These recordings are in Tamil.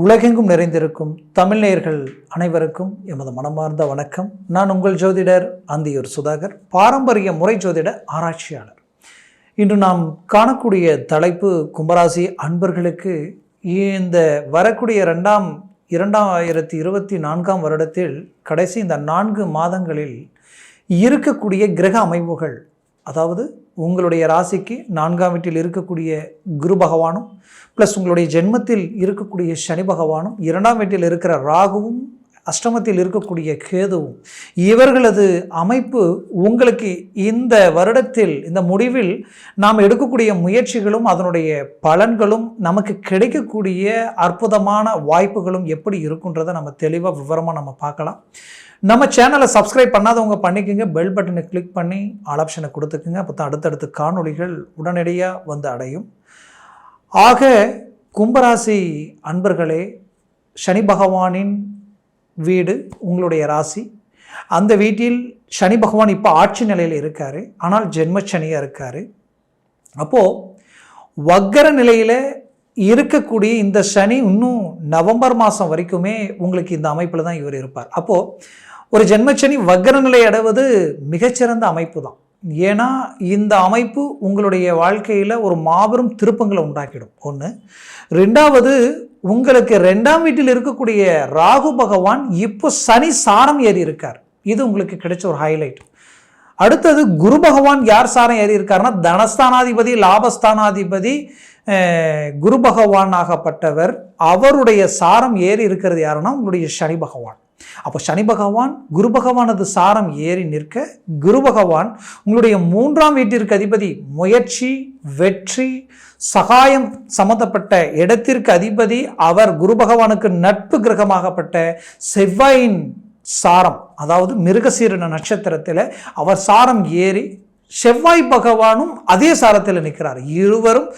உலகெங்கும் நிறைந்திருக்கும் தமிழ்நேயர்கள் அனைவருக்கும் எமது மனமார்ந்த வணக்கம். நான் உங்கள் ஜோதிடர் அந்தியூர் சுதாகர் பாரம்பரிய முறை ஜோதிட ஆராய்ச்சியாளர். இன்று நாம் காணக்கூடிய தலைப்பு கும்பராசி அன்பர்களுக்கு இந்த வரக்கூடிய ரெண்டாம் இரண்டாயிரத்தி இருபத்தி நான்காம் வருடத்தில் கடைசி இந்த நான்கு மாதங்களில் இருக்கக்கூடிய கிரக அமைப்புகள் அதாவது உங்களுடைய ராசிக்கு நான்காம் வீட்டில் இருக்கக்கூடிய குரு பகவானும் ப்ளஸ் உங்களுடைய ஜென்மத்தில் இருக்கக்கூடிய சனி பகவானும் இரண்டாம் வீட்டில் இருக்கிற ராகுவும் அஷ்டமத்தில் இருக்கக்கூடிய கேதுவும் இவர்களது அமைப்பு உங்களுக்கு இந்த வருடத்தில் இந்த முடிவில் நாம் எடுக்கக்கூடிய முயற்சிகளும் அதனுடைய பலன்களும் நமக்கு கிடைக்கக்கூடிய அற்புதமான வாய்ப்புகளும் எப்படி இருக்குன்றதை நம்ம தெளிவாக விவரமாக நம்ம பார்க்கலாம். நம்ம சேனலை சப்ஸ்கிரைப் பண்ணாதவங்க பண்ணிக்கோங்க. பெல் பட்டனை கிளிக் பண்ணி ஆல் ஆப்ஷனை கொடுத்துக்குங்க. அப்போ தான் அடுத்தடுத்து காணொளிகள் உடனடியாக வந்து அடையும். ஆக கும்பராசி அன்பர்களே சனி பகவானின் வீடு உங்களுடைய ராசி. அந்த வீட்டில் சனி பகவான் இப்போ ஆட்சி நிலையில் இருக்கார். ஆனால் ஜென்மச்சனியாக இருக்கார். அப்போது வக்கர நிலையில் இருக்கக்கூடிய இந்த சனி இன்னும் நவம்பர் மாதம் வரைக்குமே உங்களுக்கு இந்த அமைப்பில் தான் இவர் இருப்பார். அப்போது ஒரு ஜென்மச்சனி வக்கர நிலை அடைவது மிகச்சிறந்த அமைப்பு தான் ஏன்னா இந்த அமைப்பு உங்களுடைய வாழ்க்கையில் ஒரு மாபெரும் திருப்பங்களை உண்டாக்கிடும். ஒன்று ரெண்டாவது உங்களுக்கு ரெண்டாம் வீட்டில் இருக்கக்கூடிய ராகு பகவான் இப்போ சனி சாரம் ஏறி இருக்கார். இது உங்களுக்கு கிடைச்ச ஒரு ஹைலைட் அடுத்தது குரு பகவான் யார் சாரம் ஏறி இருக்காருன்னா தனஸ்தானாதிபதி லாபஸ்தானாதிபதி குரு பகவான் ஆகப்பட்டவர் அவருடைய சாரம் ஏறி இருக்கிறது யாருன்னா உங்களுடைய சனி பகவான். அப்போ சனி பகவான் குரு பகவானது சாரம் ஏறி நிற்க குரு பகவான் உங்களுடைய மூன்றாம் வீட்டிற்கு அதிபதி முயற்சி வெற்றி சகாயம் சம்பந்தப்பட்ட இடத்திற்கு அதிபதி அவர் குரு பகவானுக்கு நட்பு கிரகமாகப்பட்ட செவ்வாயின் சாரம் அதாவது மிருகசீரன நட்சத்திரத்தில் அவர் சாரம் ஏறி செவ்வாய் பகவானும் அதே சாரத்தில் நிற்கிறார். இருவரும்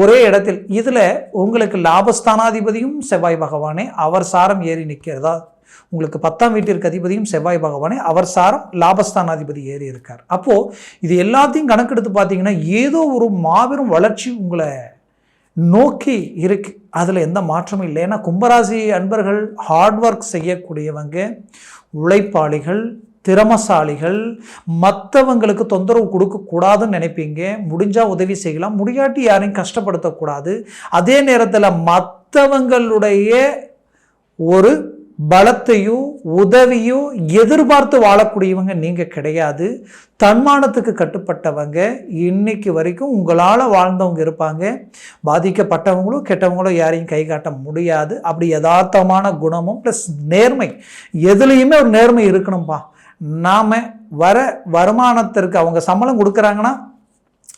ஒரே இடத்தில். இதில் உங்களுக்கு லாபஸ்தானாதிபதியும் செவ்வாய் பகவானே அவர் சாரம் ஏறி நிற்கிறதா? உங்களுக்கு பத்தாம் வீட்டிற்கு அதிபதியும் செவ்வாய் பகவானே. அவர் சாரம் லாபஸ்தானாதிபதி ஏறி இருக்கார். அப்போது இது எல்லாத்தையும் கணக்கெடுத்து பார்த்தீங்கன்னா ஏதோ ஒரு மாபெரும் வளர்ச்சி உங்களை நோக்கி இருக்கு. அதில் எந்த மாற்றமும் இல்லை. ஏன்னா கும்பராசி அன்பர்கள் ஹார்ட் ஒர்க் செய்யக்கூடியவங்க உழைப்பாளிகள் திறமசாலிகள் மற்றவங்களுக்கு தொந்தரவு கொடுக்கக்கூடாதுன்னு நினைப்பீங்க. முடிஞ்சால் உதவி செய்யலாம். முடியாட்டி யாரையும் கஷ்டப்படுத்தக்கூடாது. அதே நேரத்தில் மற்றவங்களுடைய ஒரு பலத்தையோ உதவியோ எதிர்பார்த்து வாழக்கூடியவங்க நீங்கள் கிடையாது. தன்மானத்துக்கு கட்டுப்பட்டவங்க இன்னைக்கு வரைக்கும் உங்களால் வாழ்ந்தவங்க இருப்பாங்க. பாதிக்கப்பட்டவங்களும் கெட்டவங்களும் யாரையும் கை காட்ட முடியாது. அப்படி யதார்த்தமான குணமும் ப்ளஸ் நேர்மை. எதுலேயுமே ஒரு நேர்மை இருக்கணும்ப்பா நாம் வர வருமானத்திற்கு அவங்க சம்பளம் கொடுக்குறாங்கன்னா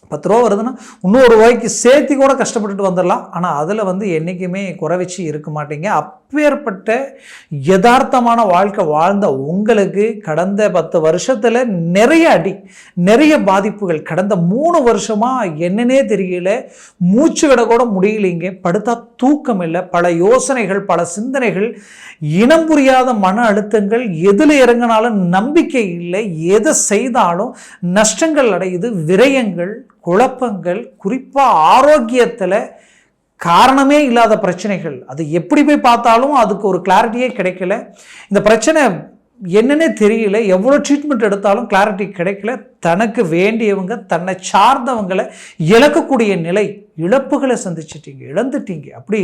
பத்து ரூபா வருதுன்னா இன்னொரு ரூபாய்க்கு சேர்த்து கூட கஷ்டப்பட்டுட்டு வந்துடலாம். ஆனால் அதில் வந்து என்றைக்குமே குறை வச்சு இருக்க மாட்டீங்க. அப்பேற்பட்ட யதார்த்தமான வாழ்க்கை வாழ்ந்த உங்களுக்கு கடந்த பத்து வருஷத்தில் நிறைய அடி நிறைய பாதிப்புகள். கடந்த மூணு வருஷமாக என்னன்னே தெரியல. மூச்சு விட கூட முடியலைங்க. படுத்தா தூக்கம் இல்லை. பல யோசனைகள் பல சிந்தனைகள் இனம் புரியாத மன அழுத்தங்கள் எதில் இறங்கினாலும் நம்பிக்கை இல்லை. எதை செய்தாலும் நஷ்டங்கள் அடையுது. விரயங்கள் குழப்பங்கள் குறிப்பாக ஆரோக்கியத்தில் காரணமே இல்லாத பிரச்சனைகள். அது எப்படி போய் பார்த்தாலும் அதுக்கு ஒரு கிளாரிட்டியே கிடைக்கல. இந்த பிரச்சனை என்னன்னே தெரியல. எவ்வளோ ட்ரீட்மெண்ட் எடுத்தாலும் கிளாரிட்டி கிடைக்கல. தனக்கு வேண்டியவங்க தன்னை சார்ந்தவங்களை இழக்கக்கூடிய நிலை இழப்புகளை சந்திச்சிட்டீங்க இழந்துட்டீங்க. அப்படி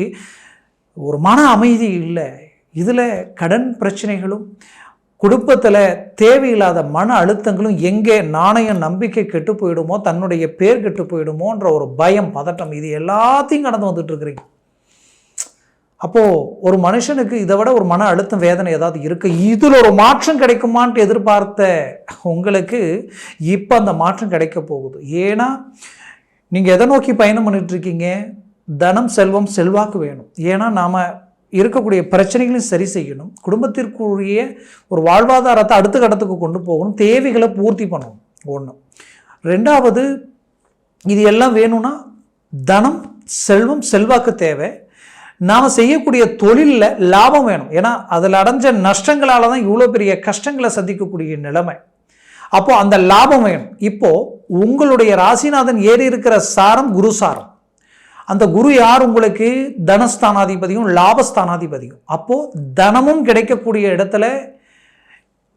ஒரு மன அமைதி இல்லை. இதில் கடன் பிரச்சனைகளும் குடும்பத்தில் தேவையில்லாத மன அழுத்தங்களும் எங்கே நாணயம் நம்பிக்கை கெட்டு போயிடுமோ தன்னுடைய பேர் கெட்டு போயிடுமோன்ற ஒரு பயம் பதட்டம் இது எல்லாத்தையும் கடந்து வந்துட்டு இருக்கிறீங்க. அப்போது ஒரு மனுஷனுக்கு இதை விட ஒரு மன அழுத்தம் வேதனை ஏதாவது இருக்குது இதில் ஒரு மாற்றம் கிடைக்குமான்ட்டு எதிர்பார்த்த உங்களுக்கு இப்போ அந்த மாற்றம் கிடைக்க போகுது. ஏன்னா நீங்கள் எதை நோக்கி பயணம் பண்ணிட்டுருக்கீங்க தனம் செல்வம் செல்வாக்கு வேணும். ஏன்னா நாம் இருக்கக்கூடிய பிரச்சனைகளையும் சரி செய்யணும். குடும்பத்திற்குரிய ஒரு வாழ்வாதாரத்தை அடுத்த கட்டத்துக்கு கொண்டு போகணும். தேவைகளை பூர்த்தி பண்ணணும். ஒன்று ரெண்டாவது இது எல்லாம் வேணும்னா தனம் செல்வம் செல்வாக்கு தேவை. நாம் செய்யக்கூடிய தொழிலில் லாபம் வேணும். ஏன்னா அதில் அடைஞ்ச நஷ்டங்களால் தான் இவ்வளோ பெரிய கஷ்டங்களை சந்திக்கக்கூடிய நிலைமை. அப்போது அந்த லாபம் வேணும். இப்போது உங்களுடைய ராசிநாதன் ஏறி இருக்கிற சாரம் குரு சாரம். அந்த குரு யார் உங்களுக்கு? தனஸ்தானாதிபதியும் லாபஸ்தானாதிபதியும். அப்போது தனமும் கிடைக்கக்கூடிய இடத்துல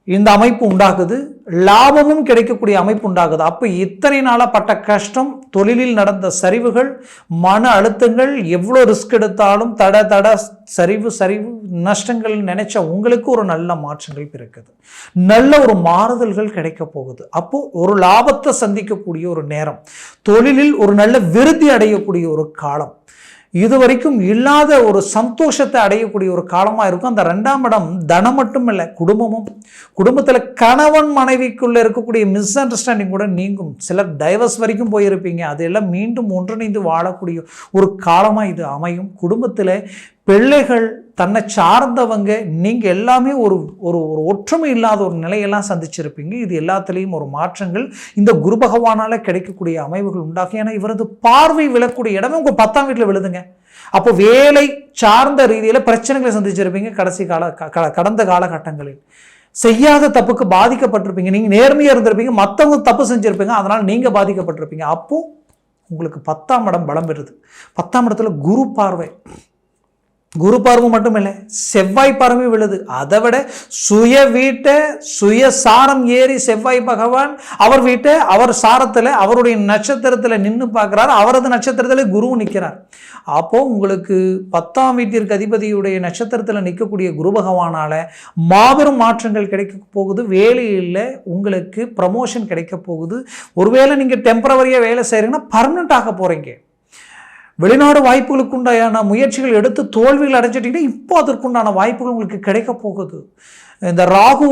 இந்த அமைப்பு உண்டாகுது லாபமும் கிடைக்கக்கூடிய அமைப்பு உண்டாகுது. அப்போ இத்தனை நாளாக பட்ட கஷ்டம் தொழிலில் நடந்த சரிவுகள் மன அழுத்தங்கள் எவ்வளோ ரிஸ்க் எடுத்தாலும் தட தட சரிவு சரிவு நஷ்டங்கள் நினைச்ச உங்களுக்கு ஒரு நல்ல மாற்றங்கள் பிறக்குது. நல்ல ஒரு மாறுதல்கள் கிடைக்க போகுது. அப்போ ஒரு லாபத்தை சந்திக்கக்கூடிய ஒரு நேரம் தொழிலில் ஒரு நல்ல விருத்தி அடையக்கூடிய ஒரு காலம் இதுவரைக்கும் இல்லாத ஒரு சந்தோஷத்தை அடையக்கூடிய ஒரு காலமாக இருக்கும். அந்த ரெண்டாம் இடம் தனம் மட்டும் இல்லை குடும்பமும். குடும்பத்தில் கணவன் மனைவிக்குள்ளே இருக்கக்கூடிய மிஸ் அண்டர்ஸ்டாண்டிங் கூட நீங்கும். சிலர் டைவர்ஸ் வரைக்கும் போயிருப்பீங்க. அதையெல்லாம் மீண்டும் ஒன்றிணைந்து வாழக்கூடிய ஒரு காலமாக இது அமையும். குடும்பத்தில் பிள்ளைகள் தன்னை சார்ந்தவங்க நீங்கள் எல்லாமே ஒரு ஒரு ஒரு ஒற்றுமை இல்லாத ஒரு நிலையெல்லாம் சந்திச்சிருப்பீங்க. இது எல்லாத்துலேயும் ஒரு மாற்றங்கள். இந்த குரு பகவானால் கிடைக்கக்கூடிய அமைவுகள் உண்டாகும். ஏன்னா இவரது பார்வை விழக்கூடிய இடமே உங்கள் பத்தாம் வீட்டில் விழுதுங்க. அப்போ வேலை சார்ந்த ரீதியில் பிரச்சனைகளை சந்திச்சிருப்பீங்க கடைசி கால க- கடந்த காலகட்டங்களில். செய்யாத தப்புக்கு பாதிக்கப்பட்டிருப்பீங்க. நீங்கள் நேர்மையாக இருந்திருப்பீங்க. மற்றவங்க தப்பு செஞ்சுருப்பீங்க. அதனால் நீங்கள் பாதிக்கப்பட்டிருப்பீங்க. அப்போது உங்களுக்கு பத்தாம் இடம் பலம் பெறுது. பத்தாம் இடத்துல குரு பார்வை. குரு பார்வை மட்டும் இல்லை செவ்வாய் பார்வை விழுது. அதை விட சுய வீட்டை சுய சாரம் ஏறி செவ்வாய் பகவான் அவர் வீட்டை அவர் சாரத்தில் அவருடைய நட்சத்திரத்தில் நின்று பார்க்குறாரு. அவரது நட்சத்திரத்தில் குரு நிற்கிறார். அப்போது உங்களுக்கு பத்தாம் வீட்டிற்கு அதிபதியுடைய நட்சத்திரத்தில் நிற்கக்கூடிய குரு பகவானால் மாபெரும் மாற்றங்கள் கிடைக்க போகுது. வேலையில் உங்களுக்கு ப்ரமோஷன் கிடைக்க போகுது. ஒருவேளை நீங்கள் டெம்பரவரியாக வேலை செய்கிறீங்கன்னா பர்மனெண்ட் ஆக போகிறீங்க வெளிநாடு வாய்ப்புகளுக்கு உண்டான முயற்சிகள் எடுத்து தோல்விகள் அடைஞ்சிட்டிங்கன்னா இப்போ அதற்குண்டான வாய்ப்புகள் உங்களுக்கு கிடைக்க போகுது. இந்த ராகு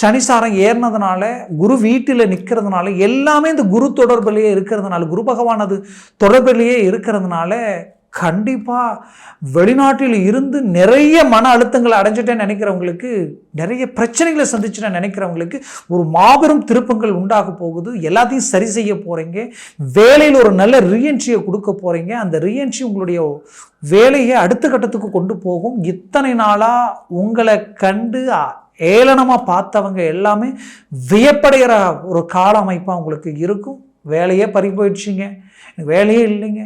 சனிசாரம் ஏறினதுனால குரு வீட்டில் நிற்கிறதுனால எல்லாமே இந்த குரு தொடர்பிலேயே இருக்கிறதுனால குரு பகவானது தொடர்பிலேயே இருக்கிறதுனால கண்டிப்பாக வெளிநாட்டில் இருந்து நிறைய மன அழுத்தங்களை அடைஞ்சிட்டேன்னு நினைக்கிறவங்களுக்கு நிறைய பிரச்சனைகளை சந்திச்சுட்டேன் நினைக்கிறவங்களுக்கு ஒரு மாபெரும் திருப்பங்கள் உண்டாக போகுது. எல்லாத்தையும் சரி செய்ய போகிறீங்க வேலையில் ஒரு நல்ல ரீஎன்ட்ரியை கொடுக்க போகிறீங்க அந்த ரீஎன்ட்ரி உங்களுடைய வேலையை அடுத்த கட்டத்துக்கு கொண்டு போகும். இத்தனை நாளாக உங்களை கண்டு ஏளனமாக பார்த்தவங்க எல்லாமே வியப்படைகிற ஒரு கால அமைப்பாக உங்களுக்கு இருக்கும். வேலையே பறி போயிடுச்சிங்க. வேலையே இல்லைங்க.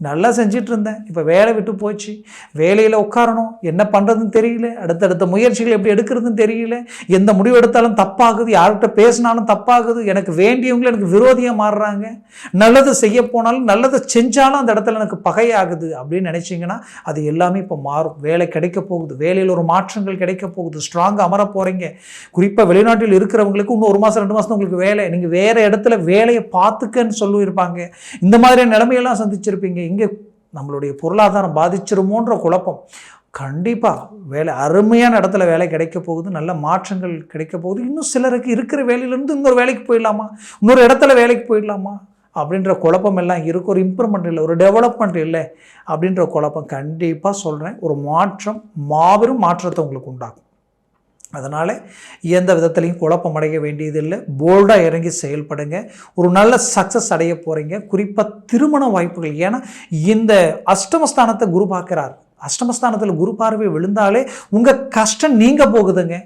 நல்லா செஞ்சிட்டு இருந்தேன் இப்போ வேலை விட்டு போச்சு. வேலையில் உட்காரணும். என்ன பண்ணுறதுன்னு தெரியல. அடுத்தடுத்த முயற்சிகள் எப்படி எடுக்கிறதுன்னு தெரியல. எந்த முடிவு எடுத்தாலும் தப்பாகுது. யார்கிட்ட பேசினாலும் தப்பாகுது. எனக்கு வேண்டியவங்களும் எனக்கு விரோதியாக மாறுறாங்க. நல்லது செய்ய போனாலும் நல்லதை செஞ்சாலும் அந்த இடத்துல எனக்கு பகையாகுது அப்படின்னு நினச்சிங்கன்னா அது எல்லாமே இப்போ மாறும். வேலை கிடைக்க போகுது. வேலையில் ஒரு மாற்றங்கள் கிடைக்க போகுது. ஸ்ட்ராங்காக அமர போகிறீங்க குறிப்பாக வெளிநாட்டில் இருக்கிறவங்களுக்கு இன்னும் ஒரு மாதம் ரெண்டு மாதம் உங்களுக்கு வேலை. நீங்கள் வேறு இடத்துல வேலையை பார்த்துக்கன்னு சொல்லியிருப்பாங்க. இந்த மாதிரியான நிலைமையெல்லாம் சந்திச்சிருப்பீங்க. இங்கே நம்மளுடைய பொருளாதாரம் பாதிச்சிருமோன்ற குழப்பம். கண்டிப்பாக வேலை அருமையான இடத்துல வேலை கிடைக்க போகுது நல்ல மாற்றங்கள் கிடைக்க போகுது. இன்னும் சிலருக்கு இருக்கிற வேலையிலேருந்து இன்னொரு வேலைக்கு போயிடலாமா? இன்னொரு இடத்துல வேலைக்கு போயிடலாமா? அப்படின்ற குழப்பம் எல்லாம் இருக்கு. ஒரு இம்ப்ரூவ்மெண்ட் இல்லை ஒரு டெவலப்மெண்ட் இல்லை அப்படின்ற குழப்பம். கண்டிப்பாக சொல்கிறேன் ஒரு மாற்றம் மாபெரும் மாற்றத்தை உங்களுக்கு உண்டாகும் அதனால் எந்த விதத்துலையும் குழப்பம் அடைய வேண்டியதில்லை. போல்டாக இறங்கி செயல்படுங்க. ஒரு நல்ல சக்ஸஸ் அடைய போகிறீங்க குறிப்பாக திருமண வாய்ப்புகள். ஏன்னா இந்த அஷ்டமஸ்தானத்தை குரு பார்க்குறார். அஷ்டமஸ்தானத்தில் குரு பார்வை விழுந்தாலே உங்கள் கஷ்டம் நீங்க போகுதுங்க.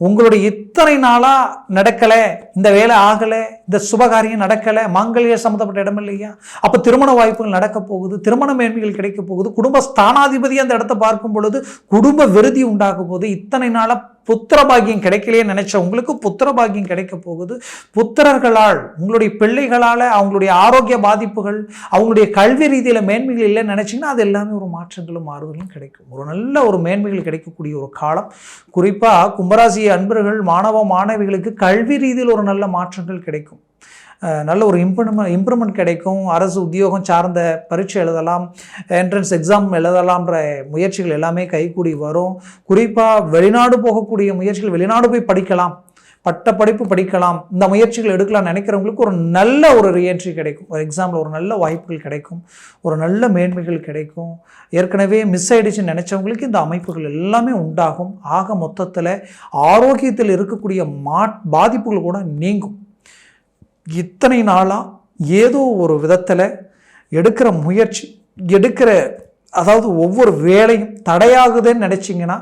உங்களுடைய இத்தனை நாளாக நடக்கலை. இந்த வேலை ஆகலை. இந்த சுபகாரியம் நடக்கலை. மாங்கல்ய சம்மந்தப்பட்ட இடம் இல்லையா? அப்போ திருமண வாய்ப்புகள் நடக்க போகுது. திருமண மேன்மைகள் கிடைக்க போகுது. குடும்ப ஸ்தானாதிபதி அந்த இடத்த பார்க்கும் பொழுது குடும்ப விருதி உண்டாகும் போது இத்தனை நாளாக புத்திர பாக்கியம் கிடைக்கலையே நினைச்ச உங்களுக்கு புத்திர பாக்கியம் கிடைக்க போகுது. புத்திரர்களால் உங்களுடைய பிள்ளைகளால் அவங்களுடைய ஆரோக்கிய பாதிப்புகள் அவங்களுடைய கல்வி ரீதியில் மேன்மைகள் இல்லைன்னு நினச்சிங்கன்னா அது எல்லாமே ஒரு மாற்றங்களும் மாறுதலும் கிடைக்கும். ஒரு நல்ல ஒரு மேன்மைகள் கிடைக்கக்கூடிய ஒரு காலம். குறிப்பாக கும்பராசி அன்பர்கள் மாணவ மாணவிகளுக்கு கல்வி ரீதியில் ஒரு நல்ல மாற்றங்கள் கிடைக்கும். நல்ல ஒரு இம்ப்ரூவ்மெண்ட் இம்ப்ரூவ்மெண்ட் கிடைக்கும். அரசு உத்தியோகம் சார்ந்த பரீட்சை எழுதலாம் என்ட்ரன்ஸ் எக்ஸாம் எழுதலாம்ன்ற முயற்சிகள் எல்லாமே கைகூடி வரும். குறிப்பாக வெளிநாடு போகக்கூடிய முயற்சிகள் வெளிநாடு போய் படிக்கலாம். பட்ட படிப்பு படிக்கலாம். இந்த முயற்சிகள் எடுக்கலாம் நினைக்கிறவங்களுக்கு ஒரு நல்ல ஒரு ரீஎன்ட்ரி கிடைக்கும். ஒரு எக்ஸாமில் ஒரு நல்ல வாய்ப்புகள் கிடைக்கும். ஒரு நல்ல மேன்மைகள் கிடைக்கும். ஏற்கனவே மிஸ் ஆயிடுச்சுன்னு நினச்சவங்களுக்கு இந்த அமைப்புகள் எல்லாமே உண்டாகும். ஆக மொத்தத்தில் ஆரோக்கியத்தில் இருக்கக்கூடிய மா பாதிப்புகள் கூட நீங்கும். இத்தனை நாளாக ஏதோ ஒரு விதத்தில் எடுக்கிற முயற்சி எடுக்கிற அதாவது ஒவ்வொரு வேலையும் தடையாகுதுன்னு நினச்சிங்கன்னா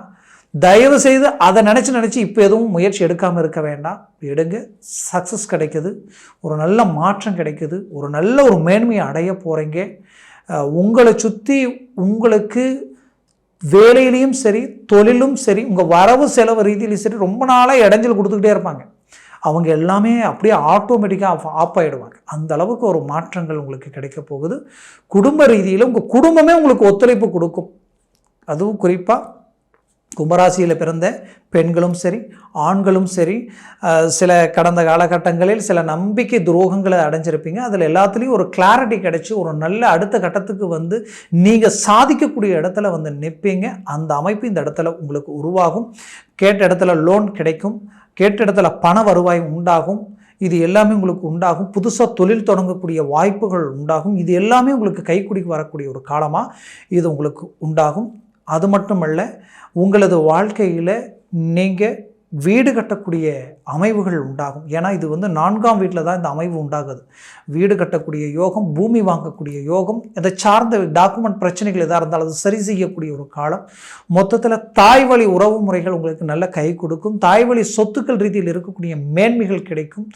தயவு செய்து அதை நினச்சி நினச்சி இப்போ எதுவும் முயற்சி எடுக்காமல் இருக்க வேண்டாம். எடுங்க. சக்ஸஸ் கிடைக்குது. ஒரு நல்ல மாற்றம் கிடைக்குது. ஒரு நல்ல ஒரு மேன்மையை அடைய போகிறீங்க உங்களை சுற்றி உங்களுக்கு வேலையிலையும் சரி தொழிலும் சரி உங்கள் வரவு செலவு ரீதியிலையும் சரி ரொம்ப நாளாக இடைஞ்சல் கொடுத்துக்கிட்டே இருப்பாங்க. அவங்க எல்லாமே அப்படியே ஆட்டோமேட்டிக்காக ஆஃப் ஆகிடுவாங்க அந்த அளவுக்கு ஒரு மாற்றங்கள் உங்களுக்கு கிடைக்க போகுது. குடும்ப ரீதியில் உங்கள் குடும்பமே உங்களுக்கு ஒத்துழைப்பு கொடுக்கும். அதுவும் குறிப்பாக கும்பராசியில் பிறந்த பெண்களும் சரி ஆண்களும் சரி சில கடந்த காலகட்டங்களில் சில நம்பிக்கை துரோகங்களை அடைஞ்சிருப்பீங்க. அதில் எல்லாத்துலேயும் ஒரு கிளாரிட்டி கிடைச்சி ஒரு நல்ல அடுத்த கட்டத்துக்கு வந்து நீங்கள் சாதிக்கக்கூடிய இடத்துல வந்து நிற்பீங்க அந்த அமைப்பு இந்த இடத்துல உங்களுக்கு உருவாகும். கேட்ட இடத்துல லோன் கிடைக்கும். கேட்ட இடத்துல பண வருவாய் உண்டாகும். இது எல்லாமே உங்களுக்கு உண்டாகும். புதுசாக தொழில் தொடங்கக்கூடிய வாய்ப்புகள் உண்டாகும். இது எல்லாமே உங்களுக்கு கைக்குடிக்கு வரக்கூடிய ஒரு காலமாக இது உங்களுக்கு உண்டாகும். அது மட்டுமல்ல உங்களது வாழ்க்கையில் நீங்கள் வீடு கட்டக்கூடிய அமைவுகள் உண்டாகும். ஏன்னா இது வந்து நான்காம் வீட்டில் தான் இந்த அமைவு உண்டாகுது. வீடு கட்டக்கூடிய யோகம் பூமி வாங்கக்கூடிய யோகம் இதை சார்ந்த டாக்குமெண்ட் பிரச்சனைகள் எதாக இருந்தாலும் அது சரி செய்யக்கூடிய ஒரு காலம். மொத்தத்தில் தாய் வழி உறவு முறைகள் உங்களுக்கு நல்ல கை கொடுக்கும். தாய் வழி சொத்துக்கள் ரீதியில் இருக்கக்கூடிய மேன்மைகள் கிடைக்கும்.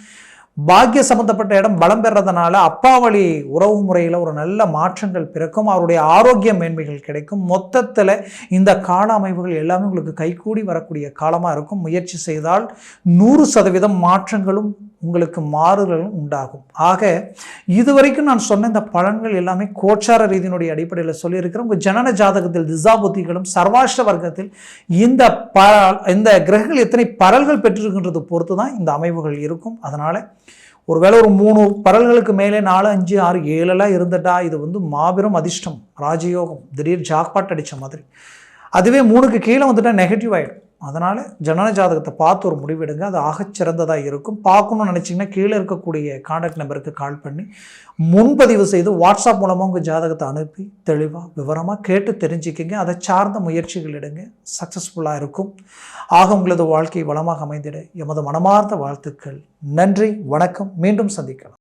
பாக்கிய சம்பந்தப்பட்ட இடம் பலம் பெறதுனால அப்பா வழி உறவு முறையில் ஒரு நல்ல மாற்றங்கள் பிறக்கும். அவருடைய ஆரோக்கிய மேன்மைகள் கிடைக்கும். மொத்தத்தில் இந்த கால அமைப்புகள் எல்லாமே உங்களுக்கு கைகூடி வரக்கூடிய காலமாக இருக்கும். முயற்சி செய்தால் நூறு சதவீதம் மாற்றங்களும் உங்களுக்கு மாறுதலும் உண்டாகும். ஆக இதுவரைக்கும் நான் சொன்ன இந்த பலன்கள் எல்லாமே கோச்சார ரீதியினுடைய அடிப்படையில் சொல்லியிருக்கிறேன். உங்கள் ஜனன ஜாதகத்தில் திசாபுத்திகளும் சர்வாஷ்ட வர்க்கத்தில் இந்த ப இந்த கிரகங்கள் எத்தனை பரல்கள் பெற்றிருக்கின்றது பொறுத்து தான் இந்த அமைவுகள் இருக்கும். அதனால் ஒருவேளை ஒரு மூணு பரல்களுக்கு மேலே நாலு அஞ்சு ஆறு ஏழெல்லாம் இருந்துட்டா இது வந்து மாபெரும் அதிர்ஷ்டம் ராஜயோகம் திடீர் ஜாக்பாட் அடித்த மாதிரி. அதுவே மூணுக்கு கீழே வந்துட்டால் நெகட்டிவ் ஆகிடும் அதனால் ஜனன ஜாதகத்தை பார்த்து ஒரு முடிவெடுங்க. அது ஆகச்சிறந்ததாக இருக்கும். பார்க்கணும்னு நினச்சிங்கன்னா கீழே இருக்கக்கூடிய காண்டாக்ட் நம்பருக்கு கால் பண்ணி முன்பதிவு செய்து வாட்ஸ்அப் மூலமாக உங்கள் ஜாதகத்தை அனுப்பி தெளிவாக விவரமாக கேட்டு தெரிஞ்சுக்கிங்க. அதை சார்ந்த முயற்சிகள் எடுங்க. சக்ஸஸ்ஃபுல்லாக இருக்கும். ஆக உங்களது வாழ்க்கை வளமாக அமைந்திட எமது மனமார்ந்த வாழ்த்துக்கள். நன்றி வணக்கம். மீண்டும் சந்திக்கலாம்.